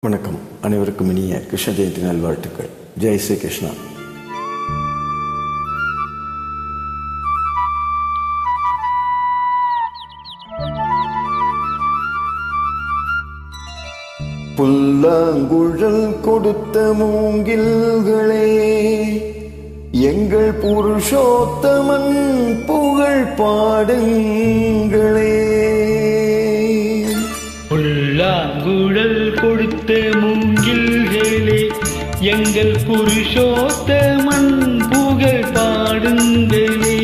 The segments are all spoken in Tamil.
வணக்கம். அனைவருக்கும் இனிய கிருஷ்ண ஜெயந்தி நல்வாழ்த்துக்கள். ஜெய் ஸ்ரீ கிருஷ்ணா. புல்லாங்குழல் கொடுத்த மூங்கில்களே எங்கள் புருஷோத்தமன் புகழ் பாடுங்களே. புல்லாங்குழல் எங்கள் புருஷோத்தமன் புகழ் பாடுங்களே.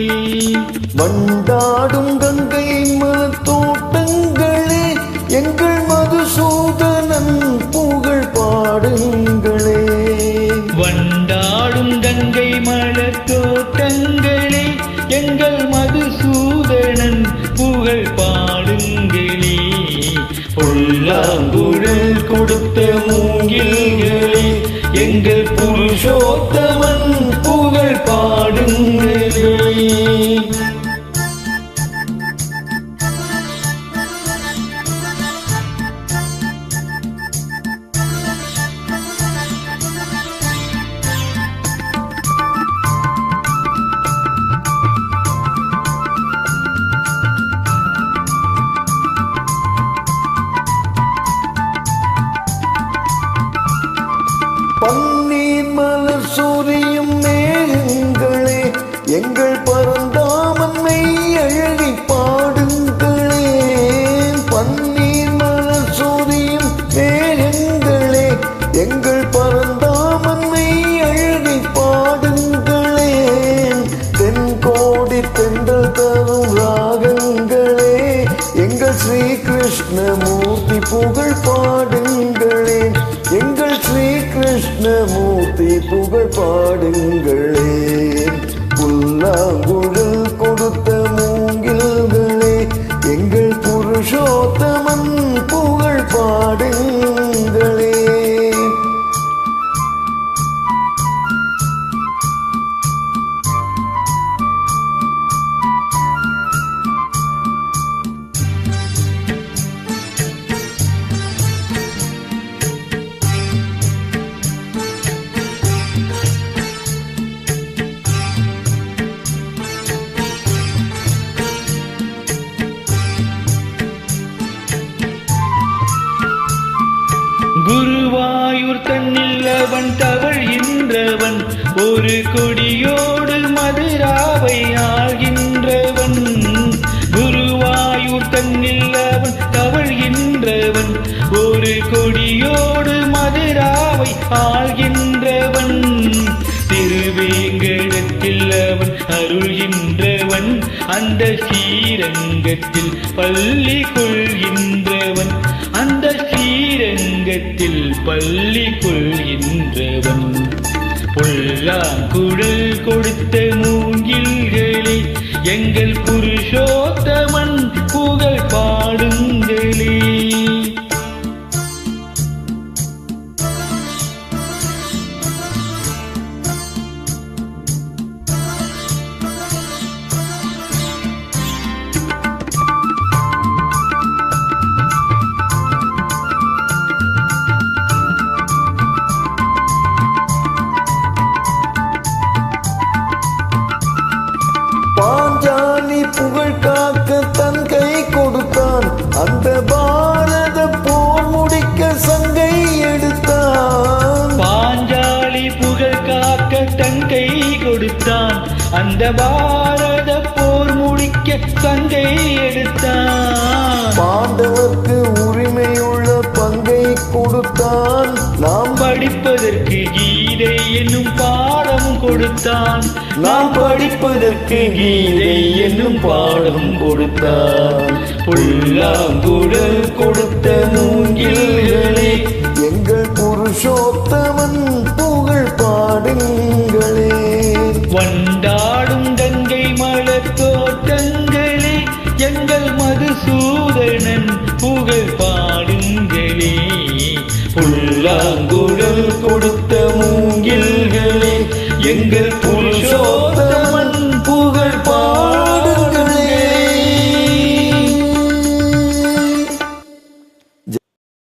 வண்டாடும் கங்கை மலத்தோட்டங்களே எங்கள் மதுசூதனன் புகழ் பாடுங்களே. வண்டாடும் கங்கை மலர் தோட்டங்களே எங்கள் மதுசூதனன் புகழ் பாடுங்களே. புல்லாங்குழல் கொடுத்த மூங்கில்களே எங்கள் புருஷோத்தமன் புகழ் புகழ் பாடுங்களே. எங்கள் ஸ்ரீ கிருஷ்ணமூர்த்தி புகழ் பாடுங்களே. புல்லாங்குழல் கொடுத்த மூங்கில் குருவாயூர் தன்னில் அவன் தவழ்கின்றவன் ஒரு கொடியோடு மதுராவை ஆகின்றவன் குருவாயூர் தன்னில் அவன் தவழ்கின்றவன் ஒரு கொடியோடு மதுராவை ஆள்கின்றவன். திருவேங்கடத்தில் அவன் அருள்கின்றவன் அந்த ஸ்ரீரங்கத்தில் பள்ளி கொள்கின்றவன். ஸ்ரீரங்கத்தில் பள்ளி கொள்கின்றவன் புல்லாங்குழல் கொடுத்த மூங்கில்களை எங்கள் காக்க தன் கை கொடுத்தான். அந்த பாரத போர் முடிக்க சங்கை எடுத்தான். பாண்டவர்க்கு உரிமையுள்ள பங்கை கொடுத்தான். நாம் படிப்பதற்கு கீதை என்னும் பாடம் கொடுத்தான். நாம் படிப்பதற்கு கீதை என்னும் பாடம் கொடுத்தான். புல்லாங்குழல் கொடுத்த மூங்கில்களே எங்கள் புருஷோத்தமன் புகழ் பாடுங்களே புல்லாங்குழல் கொடுத்த மூங்கில்களே எங்கள்